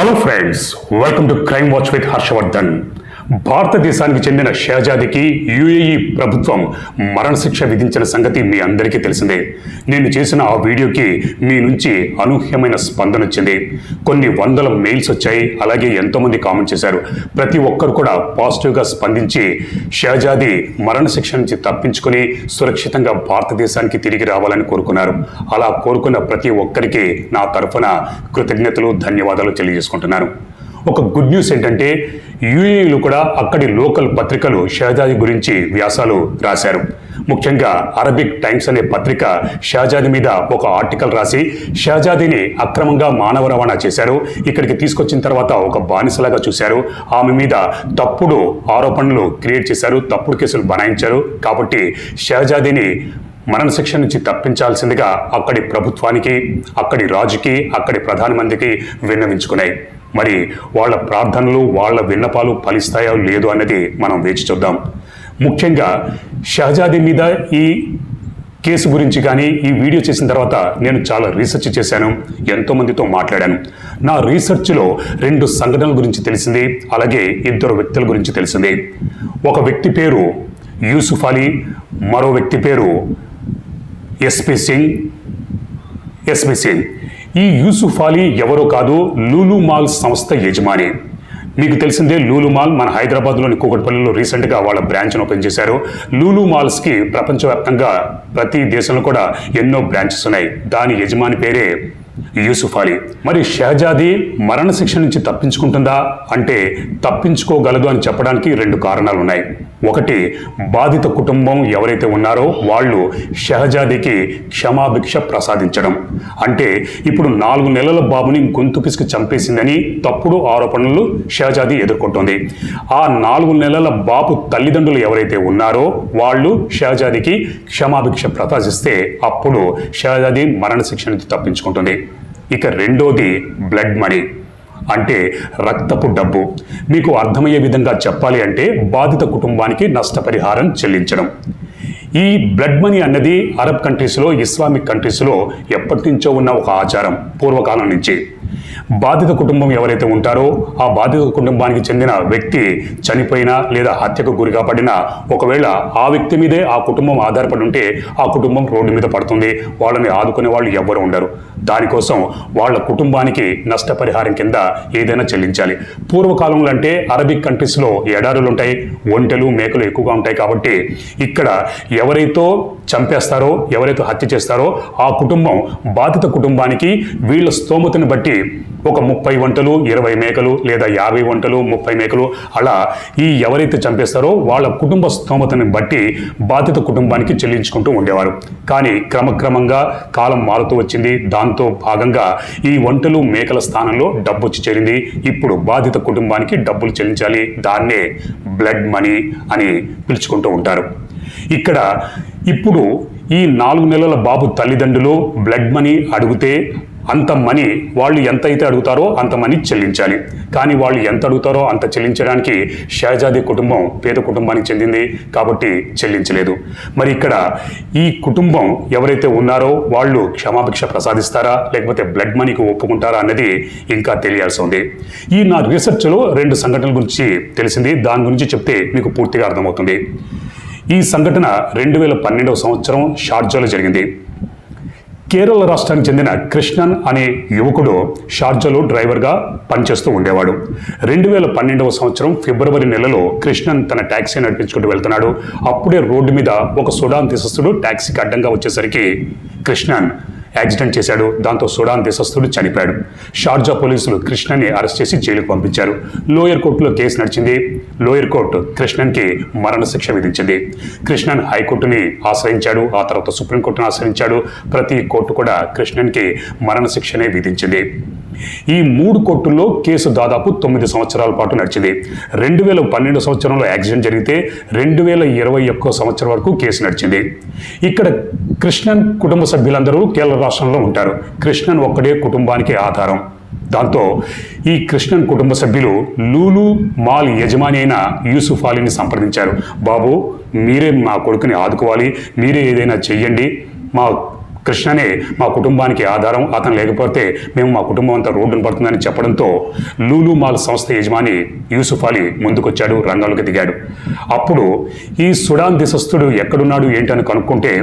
Hello friends, welcome to Crime Watch with Harshavardhan. భారతదేశానికి చెందిన షహజాదికి UAE ప్రభుత్వం మరణశిక్ష విధించిన సంగతి మీ అందరికీ తెలిసిందే. నేను చేసిన ఆ వీడియోకి మీ నుంచి అనూహ్యమైన స్పందన వచ్చింది. కొన్ని వందల మెయిల్స్ వచ్చాయి. అలాగే ఎంతోమంది కామెంట్ చేశారు. ప్రతి ఒక్కరు కూడా పాజిటివ్గా స్పందించి షహజాది మరణశిక్ష నుంచి తప్పించుకొని సురక్షితంగా భారతదేశానికి తిరిగి రావాలని కోరుకున్నారు. అలా కోరుకున్న ప్రతి ఒక్కరికి నా తరఫున కృతజ్ఞతలు ధన్యవాదాలు తెలియజేసుకుంటున్నాను. ఒక గుడ్ న్యూస్ ఏంటంటే యూఏఈలు కూడా అక్కడి లోకల్ పత్రికలు షహజాది గురించి వ్యాసాలు రాశారు. ముఖ్యంగా అరబిక్ టైమ్స్ అనే పత్రిక షహజాది మీద ఒక ఆర్టికల్ రాసి షహజాదిని అక్రమంగా మానవ రవాణా చేశారు. ఇక్కడికి తీసుకొచ్చిన తర్వాత ఒక బానిసలాగా చూశారు. ఆమె మీద తప్పుడు ఆరోపణలు క్రియేట్ చేశారు తప్పుడు కేసులు బనాయించారు. కాబట్టి షహజాదిని మరణశిక్ష నుంచి తప్పించాల్సిందిగా అక్కడి ప్రభుత్వానికి అక్కడి రాజుకి అక్కడి ప్రధానమంత్రికి విన్నవించుకున్నాయి. మరి వాళ్ళ ప్రార్థనలు వాళ్ళ విన్నపాలు ఫలిస్తాయో లేదో అన్నది మనం వేచి చూద్దాం. ముఖ్యంగా షహజాది మీద ఈ కేసు గురించి కానీ ఈ వీడియో చేసిన తర్వాత నేను చాలా రీసెర్చ్ చేశాను ఎంతోమందితో మాట్లాడాను. నా రీసెర్చ్లో రెండు సంఘటనల గురించి తెలిసింది అలాగే ఇద్దరు వ్యక్తుల గురించి తెలిసింది. ఒక వ్యక్తి పేరు యూసుఫ్ అలీ మరో వ్యక్తి పేరు ఎస్పి సింగ్ ఎస్పి సింగ్. ఈ యూసుఫ్ అలీ ఎవరో కాదు లూలు మాల్ సంస్థ యజమాని. మీకు తెలిసిందే లూలు మాల్ మన హైదరాబాద్లోని కూకట్పల్లిలో రీసెంట్గా వాళ్ళ బ్రాంచ్ను ఓపెన్ చేశారు. లూలు మాల్స్కి ప్రపంచవ్యాప్తంగా ప్రతి దేశంలో కూడా ఎన్నో బ్రాంచెస్ ఉన్నాయి. దాని యజమాని పేరే యూసుఫ్ అలీ. మరి షహజాది మరణశిక్ష నుంచి తప్పించుకుంటుందా? అంటే తప్పించుకోగలదు అని చెప్పడానికి రెండు కారణాలు ఉన్నాయి ఒకటి బాధిత కుటుంబం ఎవరైతే ఉన్నారో వాళ్ళు షహజాదీకి క్షమాభిక్ష ప్రసాదించడం. అంటే ఇప్పుడు నాలుగు నెలల బాబుని గొంతు పిసికి చంపేసిందని తప్పుడు ఆరోపణలు షహజాది ఎదుర్కొంటోంది. ఆ నాలుగు నెలల బాబు తల్లిదండ్రులు ఎవరైతే ఉన్నారో వాళ్ళు షహజాదీకి క్షమాభిక్ష ప్రసాదిస్తే అప్పుడు షహజాది మరణశిక్ష నుంచి తప్పించుకుంటుంది. ఇక రెండోది బ్లడ్ మనీ. అంటే రక్తపు డబ్బు. మీకు అర్థమయ్యే విధంగా చెప్పాలి అంటే బాధిత కుటుంబానికి నష్టపరిహారం చెల్లించడం. ఈ బ్లడ్ మనీ అన్నది అరబ్ కంట్రీస్లో ఇస్లామిక్ కంట్రీస్లో ఎప్పటి నుంచో ఉన్న ఒక ఆచారం పూర్వకాలం నుంచి. బాధిత కుటుంబం ఎవరైతే ఉంటారో ఆ బాధిత కుటుంబానికి చెందిన వ్యక్తి చనిపోయినా లేదా హత్యకు గురిగా పడినా ఒకవేళ ఆ వ్యక్తి మీదే ఆ కుటుంబం ఆధారపడి ఉంటే ఆ కుటుంబం రోడ్డు మీద పడుతుంది. వాళ్ళని ఆదుకునే వాళ్ళు ఎవ్వరు ఉండరు. దానికోసం వాళ్ళ కుటుంబానికి నష్టపరిహారం కింద ఏదైనా చెల్లించాలి. పూర్వకాలంలో అంటే అరబిక్ కంట్రీస్లో ఎడారులు ఉంటాయి ఒంటెలు మేకలు ఎక్కువగా ఉంటాయి కాబట్టి ఇక్కడ ఎవరైతో చంపేస్తారో ఎవరైతే హత్య చేస్తారో ఆ కుటుంబం బాధిత కుటుంబానికి వీళ్ళ స్తోమతను బట్టి ఒక ముప్పై వంటలు ఇరవై మేకలు లేదా యాభై వంటలు ముప్పై మేకలు అలా ఈ ఎవరైతే చంపేస్తారో వాళ్ళ కుటుంబ స్తోమతని బట్టి బాధిత కుటుంబానికి చెల్లించుకుంటూ ఉండేవారు. కానీ క్రమక్రమంగా కాలం మారుతూ వచ్చింది. దాంతో భాగంగా ఈ వంటలు మేకల స్థానంలో డబ్బు వచ్చి చేరింది. ఇప్పుడు బాధిత కుటుంబానికి డబ్బులు చెల్లించాలి. దాన్నే బ్లడ్ మనీ అని పిలుచుకుంటూ ఉంటారు. ఇక్కడ ఇప్పుడు ఈ నాలుగు నెలల బాబు తల్లిదండ్రులు బ్లడ్ మనీ అడిగితే అంత మనీ వాళ్ళు ఎంత అయితే అడుగుతారో అంత మనీ చెల్లించాలి. కానీ వాళ్ళు ఎంత అడుగుతారో అంత చెల్లించడానికి షహజాదీ కుటుంబం పేద కుటుంబానికి చెందింది కాబట్టి చెల్లించలేదు. మరి ఇక్కడ ఈ కుటుంబం ఎవరైతే ఉన్నారో వాళ్ళు క్షమాభిక్ష ప్రసాదిస్తారా? లేకపోతే బ్లడ్ మనీకి ఒప్పుకుంటారా అన్నది ఇంకా తెలియాల్సి ఉంది. ఈ నా రీసెర్చ్లో రెండు సంఘటనల గురించి తెలిసింది. దాని గురించి చెప్తే మీకు పూర్తిగా అర్థమవుతుంది. ఈ సంఘటన రెండు వేల పన్నెండవ సంవత్సరం షార్జాలో జరిగింది. కేరళ రాష్ట్రానికి చెందిన కృష్ణన్ అనే యువకుడు షార్జాలో డ్రైవర్గా పనిచేస్తూ ఉండేవాడు. రెండు వేల పన్నెండవ సంవత్సరం ఫిబ్రవరి నెలలో కృష్ణన్ తన ట్యాక్సీ నడిపించుకుంటూ వెళ్తున్నాడు. అప్పుడే రోడ్డు మీద ఒక సుడాన్ దేశస్థుడు ట్యాక్సీకి అడ్డంగా వచ్చేసరికి కృష్ణన్ యాక్సిడెంట్ చేశాడు. దాంతో సుడాన్ దేశస్థుడు చనిపోయాడు షార్జా పోలీసులు కృష్ణన్ని అరెస్ట్ చేసి జైలుకు పంపించారు. లోయర్ కోర్టులో కేసు నడిచింది. లోయర్ కోర్టు కృష్ణన్కి మరణశిక్ష విధించింది. కృష్ణన్ హైకోర్టుని ఆశ్రయించాడు. ఆ తర్వాత సుప్రీంకోర్టును ఆశ్రయించాడు. ప్రతి కోర్టు కూడా కృష్ణన్కి మరణశిక్షనే విధించింది. ఈ మూడు కోర్టుల్లో కేసు దాదాపు తొమ్మిది సంవత్సరాల పాటు నడిచింది. రెండు వేల పన్నెండు సంవత్సరంలో యాక్సిడెంట్ జరిగితే రెండు వేల ఇరవై ఒక్క సంవత్సరం వరకు కేసు నడిచింది. ఇక్కడ కృష్ణన్ కుటుంబ సభ్యులందరూ కేరళ రాష్ట్రంలో ఉంటారు. కృష్ణన్ ఒక్కడే కుటుంబానికి ఆధారం. దాంతో ఈ కృష్ణన్ కుటుంబ సభ్యులు లూలు మాల్ యజమాని అయిన యూసుఫ్ అలీని సంప్రదించారు. బాబు మీరే మా కొడుకుని ఆదుకోవాలి. మీరే ఏదైనా చెయ్యండి. మా కృష్ణనే మా కుటుంబానికి ఆధారం అతను లేకపోతే మేము మా కుటుంబం అంతా రోడ్డును పడుతుందని చెప్పడంతో లూలు మాల్ సంస్థ యజమాని యూసుఫ్ అలీ ముందుకొచ్చాడు రంగంలోకి దిగాడు. అప్పుడు ఈ సుడాన్ దేశస్థుడు ఎక్కడున్నాడు ఏంటని కనుక్కుంటే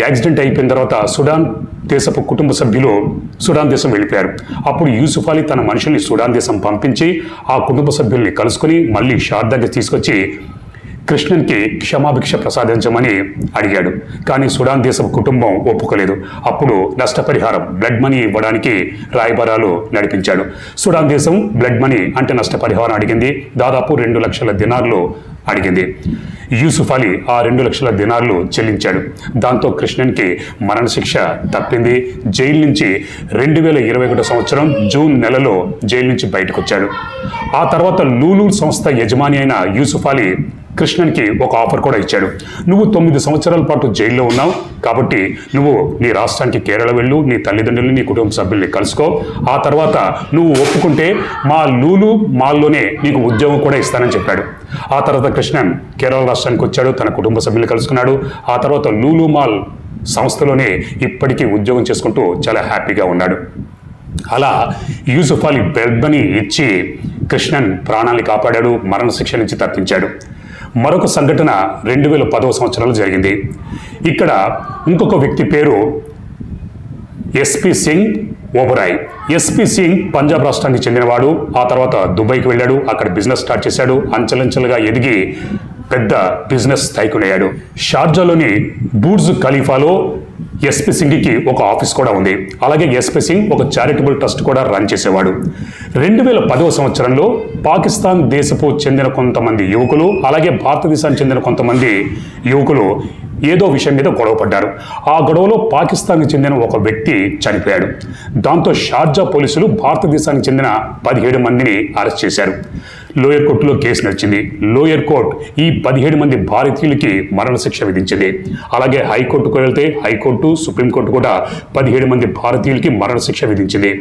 యాక్సిడెంట్ అయిపోయిన తర్వాత సుడాన్ దేశపు కుటుంబ సభ్యులు సుడాన్ దేశం వెళ్ళిపోయారు. అప్పుడు యూసుఫ్ అలీ తన మనుషుల్ని సుడాన్ దేశం పంపించి ఆ కుటుంబ సభ్యుల్ని కలుసుకొని మళ్ళీ షార్ తీసుకొచ్చి కృష్ణన్కి క్షమాభిక్ష ప్రసాదించమని అడిగాడు. కానీ సుడాన్ దేశం కుటుంబం ఒప్పుకోలేదు. అప్పుడు నష్టపరిహారం బ్లడ్ మనీ ఇవ్వడానికి రాయబారాలు నడిపించాడు. సుడాన్ దేశం బ్లడ్ మనీ అంటే నష్టపరిహారం అడిగింది. దాదాపు రెండు లక్షల దినార్లు అడిగింది. యూసుఫ్ అలీ ఆ రెండు లక్షల దినార్లు చెల్లించాడు. దాంతో కృష్ణన్కి మరణశిక్ష తప్పింది. జైలు నుంచి రెండు వేల ఇరవై ఒకటో సంవత్సరం జూన్ నెలలో జైలు నుంచి బయటకు వచ్చాడు ఆ తర్వాత లూలూ సంస్థ యజమాని అయిన యూసుఫ్ అలీ కృష్ణన్కి ఒక ఆఫర్ కూడా ఇచ్చాడు. నువ్వు తొమ్మిది సంవత్సరాల పాటు జైల్లో ఉన్నావు. కాబట్టి నువ్వు నీ రాష్ట్రానికి కేరళ వెళ్ళు నీ తల్లిదండ్రులు నీ కుటుంబ సభ్యుల్ని కలుసుకో. ఆ తర్వాత నువ్వు ఒప్పుకుంటే మా లూలు మాల్లోనే నీకు ఉద్యోగం కూడా ఇస్తానని చెప్పాడు. ఆ తర్వాత కృష్ణన్ కేరళ రాష్ట్రానికి వచ్చాడు తన కుటుంబ సభ్యుల్ని కలుసుకున్నాడు. ఆ తర్వాత లూలు మాల్ సంస్థలోనే ఇప్పటికీ ఉద్యోగం చేసుకుంటూ చాలా హ్యాపీగా ఉన్నాడు. అలా యూసుఫ్ అలీ బెల్బని ఇచ్చి కృష్ణన్ ప్రాణాన్ని కాపాడాడు మరణశిక్ష నుంచి తప్పించాడు. మరొక సంఘటన రెండు వేల పదవ సంవత్సరంలో జరిగింది. ఇక్కడ ఇంకొక వ్యక్తి పేరు ఎస్పి సింగ్ ఓబరాయ్. ఎస్పి సింగ్ పంజాబ్ రాష్ట్రానికి చెందినవాడు. ఆ తర్వాత దుబాయ్కి వెళ్ళాడు. అక్కడ బిజినెస్ స్టార్ట్ చేశాడు. అంచెలంచెలుగా ఎదిగి పెద్ద బిజినెస్ స్థాయికునయ్యాడు షార్జాలోని బూర్జ్ ఖలీఫాలో ఎస్పి సింగ్కి ఒక ఆఫీస్ కూడా ఉంది. అలాగే ఎస్పి సింగ్ ఒక చారిటబుల్ ట్రస్ట్ కూడా రన్ చేసేవాడు. రెండు వేల పదవ సంవత్సరంలో పాకిస్తాన్ దేశపు చెందిన కొంతమంది యువకులు అలాగే భారతదేశానికి చెందిన కొంతమంది యువకులు ఏదో విషయం మీద గొడవ పడ్డారు. ఆ గొడవలో పాకిస్తాన్కి చెందిన ఒక వ్యక్తి చనిపోయాడు. దాంతో షార్జా పోలీసులు భారతదేశానికి చెందిన పదిహేడు మందిని అరెస్ట్ చేశారు. లోయర్ కోర్టులో కేసు నడిచింది. లోయర్ కోర్ట్ ఈ పదిహేడు మంది భారతీయులకి మరణశిక్ష విధించింది. అలాగే హైకోర్టుకు వెళ్తే హైకోర్టు సుప్రీంకోర్టు కూడా పదిహేడు మంది భారతీయులకి మరణశిక్ష విధించింది.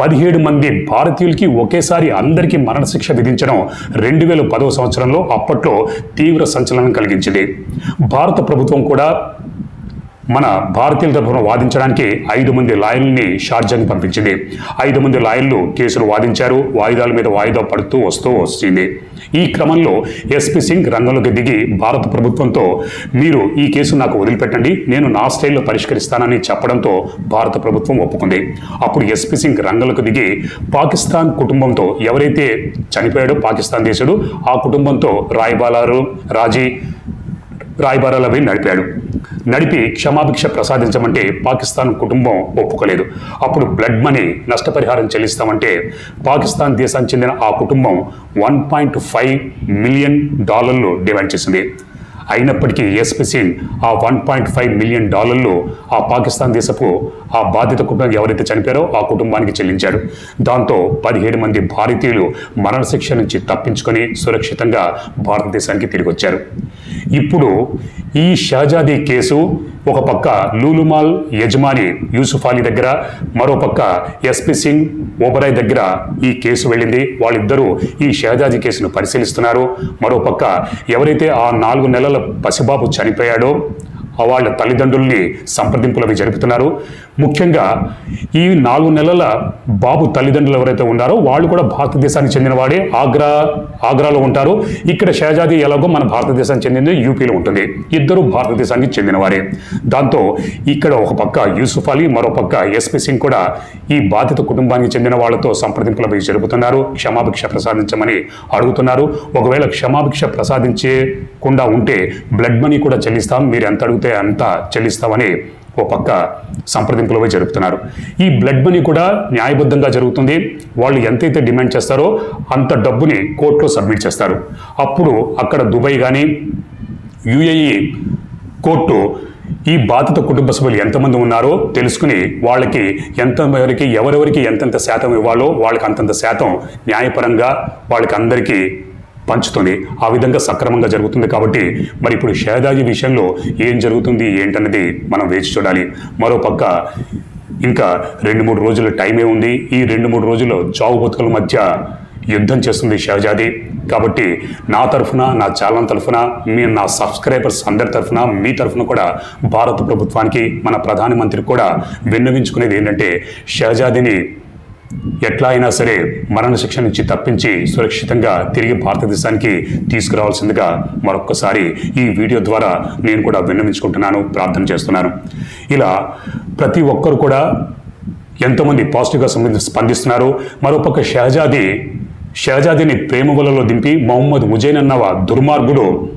పదిహేడు మంది భారతీయులకి ఒకేసారి అందరికీ మరణశిక్ష విధించడం రెండు వేల పదవ సంవత్సరంలో అప్పట్లో తీవ్ర సంచలనం కలిగించింది. భారత ప్రభుత్వం కూడా మన భారతీయుల తరఫున వాదించడానికి ఐదు మంది లాయర్లని షార్జాకి పంపించింది. ఐదు మంది లాయర్లు కేసులు వాదించారు. వాయిదాల మీద వాయిదా పడుతూ వస్తూ వచ్చింది ఈ క్రమంలో ఎస్పీ సింగ్ రంగంలోకి దిగి భారత ప్రభుత్వంతో మీరు ఈ కేసు నాకు వదిలిపెట్టండి. నేను నా స్టైల్లో పరిష్కరిస్తానని చెప్పడంతో భారత ప్రభుత్వం ఒప్పుకుంది. అప్పుడు ఎస్పీ సింగ్ రంగంలోకి దిగి పాకిస్తాన్ కుటుంబంతో ఎవరైతే చనిపోయాడో పాకిస్తాన్ దేశుడు ఆ కుటుంబంతో రాయబాలారు రాజీ రాయబారాలు అవి నడిపాడు. నడిపి క్షమాభిక్ష ప్రసాదించమంటే పాకిస్తాన్ కుటుంబం ఒప్పుకోలేదు. అప్పుడు బ్లడ్ మనీ నష్టపరిహారం చెల్లిస్తామంటే పాకిస్తాన్ దేశానికి చెందిన ఆ కుటుంబం వన్ పాయింట్ ఫైవ్ మిలియన్ డాలర్లు డిమాండ్ చేసింది. అయినప్పటికీ ఎస్పీ సింగ్ ఆ వన్ పాయింట్ ఫైవ్ మిలియన్ డాలర్లు ఆ పాకిస్తాన్ దేశపు ఆ బాధిత కుటుంబం ఎవరైతే చనిపోయారో ఆ కుటుంబానికి చెల్లించాడు దాంతో పదిహేడు మంది భారతీయులు మరణశిక్ష నుంచి తప్పించుకొని సురక్షితంగా భారతదేశానికి తిరిగి వచ్చారు ఇప్పుడు ఈ షహజాదీ కేసు ఒక పక్క లూలుమాల్ యజమాని యూసుఫ్ అలీ దగ్గర మరో పక్క ఎస్పీ సింగ్ ఓబరాయ్ దగ్గర ఈ కేసు వెళ్ళింది. వాళ్ళిద్దరూ ఈ షహజాజి కేసును పరిశీలిస్తున్నారు. మరో పక్క ఎవరైతే ఆ నాలుగు నెలల పసిబాబు చనిపోయాడో వాళ్ళ తల్లిదండ్రుల్ని సంప్రదింపులు అవి జరుపుతున్నారు. ముఖ్యంగా ఈ నాలుగు నెలల బాబు తల్లిదండ్రులు ఎవరైతే ఉన్నారో వాళ్ళు కూడా భారతదేశానికి చెందినవాడే ఆగ్రా ఆగ్రాలో ఉంటారు. ఇక్కడ షహజాది ఎలాగో మన భారతదేశానికి చెందింది యూపీలో ఉంటుంది. ఇద్దరు భారతదేశానికి చెందినవారే. దాంతో ఇక్కడ ఒక పక్క యూసుఫ్ అలీ మరో పక్క ఎస్పీ సింగ్ కూడా ఈ బాధిత కుటుంబానికి చెందిన వాళ్ళతో సంప్రదింపులపై జరుపుతున్నారు. క్షమాభిక్ష ప్రసాదించమని అడుగుతున్నారు. ఒకవేళ క్షమాభిక్ష ప్రసాదించకుండా ఉంటే బ్లడ్ మనీ కూడా చెల్లిస్తాం. మీరు ఎంత అడిగితే అంత చెల్లిస్తామని ఓ పక్క సంప్రదింపులు జరుపుతున్నారు. ఈ బ్లడ్ మనీ కూడా న్యాయబద్ధంగా జరుగుతుంది. వాళ్ళు ఎంతైతే డిమాండ్ చేస్తారో అంత డబ్బుని కోర్టులో సబ్మిట్ చేస్తారు. అప్పుడు అక్కడ దుబాయ్ కానీ యుఏఈ కోర్టు ఈ బాధిత కుటుంబ సభ్యులు ఎంతమంది ఉన్నారో తెలుసుకుని వాళ్ళకి ఎంతవరకు ఎవరెవరికి ఎంతెంత శాతం ఇవ్వాలో వాళ్ళకి అంతంత శాతం న్యాయపరంగా వాళ్ళకి అందరికీ పంచుతుంది. ఆ విధంగా సక్రమంగా జరుగుతుంది కాబట్టి మరి ఇప్పుడు షహదాజీ విషయంలో ఏం జరుగుతుంది ఏంటన్నది మనం వేచి చూడాలి. మరో పక్క ఇంకా రెండు మూడు రోజుల టైమే ఉంది. ఈ రెండు మూడు రోజుల్లో చావు బతుకుల మధ్య యుద్ధం చేస్తుంది షహజాది కాబట్టి నా తరఫున నా ఛానల్ తరఫున మీ నా సబ్స్క్రైబర్స్ అందరి తరఫున మీ తరఫున కూడా భారత ప్రభుత్వానికి మన ప్రధానమంత్రికి కూడా విన్నవించుకునేది ఏంటంటే షహజాదిని ఎట్లా అయినా సరే మరణశిక్ష నుంచి తప్పించి సురక్షితంగా తిరిగి భారతదేశానికి తీసుకురావాల్సిందిగా మరొక్కసారి ఈ వీడియో ద్వారా నేను కూడా విన్నవించుకుంటున్నాను ప్రార్థన చేస్తున్నాను. ఇలా ప్రతి ఒక్కరు కూడా ఎంతోమంది పాజిటివ్గా స్పందిస్తున్నారు. మరోపక్క షహజాది షహజాదీని ప్రేమ వలలో దింపి మహమ్మద్ ముజైన్ అన్నవ దుర్మార్గుడు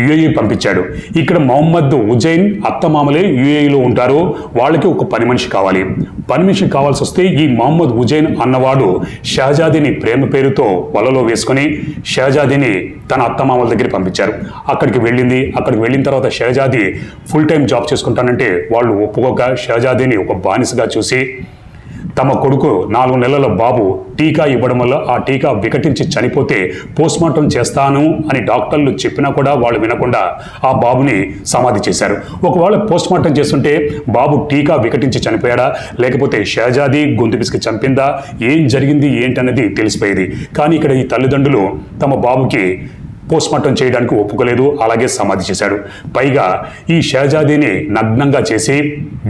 యుఏఈ పంపించాడు. ఇక్కడ మొహమ్మద్ ఉజైన్ అత్తమామలే యుఏఈలో ఉంటారు. వాళ్ళకి ఒక పని మనిషి కావాలి. పని మనిషి కావాల్సి వస్తే ఈ మొహమ్మద్ ఉజైన్ అన్నవాడు షహజాదీని ప్రేమ పేరుతో వలలో వేసుకొని షహజాదీని తన అత్తమామల దగ్గర పంపించారు. అక్కడికి వెళ్ళింది. అక్కడికి వెళ్ళిన తర్వాత షహజాది ఫుల్ టైం జాబ్ చేసుకుంటానంటే వాళ్ళు ఒప్పుకోక షహజాదీని ఒక బానిసగా చూసి తమ కొడుకు నాలుగు నెలల బాబు టీకా ఇవ్వడం వల్ల ఆ టీకా వికటించి చనిపోతే పోస్ట్మార్టం చేస్తాను అని డాక్టర్లు చెప్పినా కూడా వాళ్ళు వినకుండా ఆ బాబుని సమాధి చేశారు. ఒకవేళ పోస్ట్మార్టం చేస్తుంటే బాబు టీకా వికటించి చనిపోయాడా? లేకపోతే షహజాది గొంతు పిసికి చంపిందా? ఏం జరిగింది? ఏంటన్నది తెలిసిపోయేది. కానీ ఇక్కడ ఈ తల్లిదండ్రులు తమ బాబుకి పోస్ట్మార్టం చేయడానికి ఒప్పుకోలేదు అలాగే సమాధి చేశాడు. పైగా ఈ షహజాదీని నగ్నంగా చేసి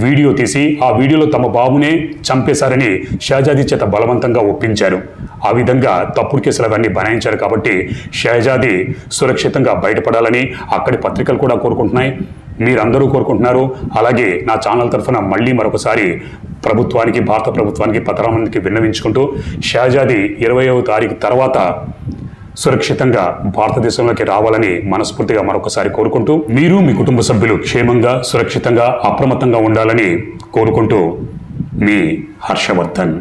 వీడియో తీసి ఆ వీడియోలో తమ బాబునే చంపేశారని షహజాదీ చేత బలవంతంగా ఒప్పించారు. ఆ విధంగా తప్పుడు కేసులు అవన్నీ బనాయించారు కాబట్టి షహజాదీ సురక్షితంగా బయటపడాలని అక్కడి పత్రికలు కూడా కోరుకుంటున్నాయి. మీరందరూ కోరుకుంటున్నారు. అలాగే నా ఛానల్ తరఫున మళ్ళీ మరొకసారి ప్రభుత్వానికి భారత ప్రభుత్వానికి పతరామందికి విన్నవించుకుంటూ షహజాదీ ఇరవయవ తారీఖు తర్వాత సురక్షితంగా భారతదేశంలోకి రావాలని మనస్ఫూర్తిగా మరొకసారి కోరుకుంటూ మీరు మీ కుటుంబ సభ్యులు క్షేమంగా సురక్షితంగా అప్రమత్తంగా ఉండాలని కోరుకుంటూ మీ హర్షవర్ధన్.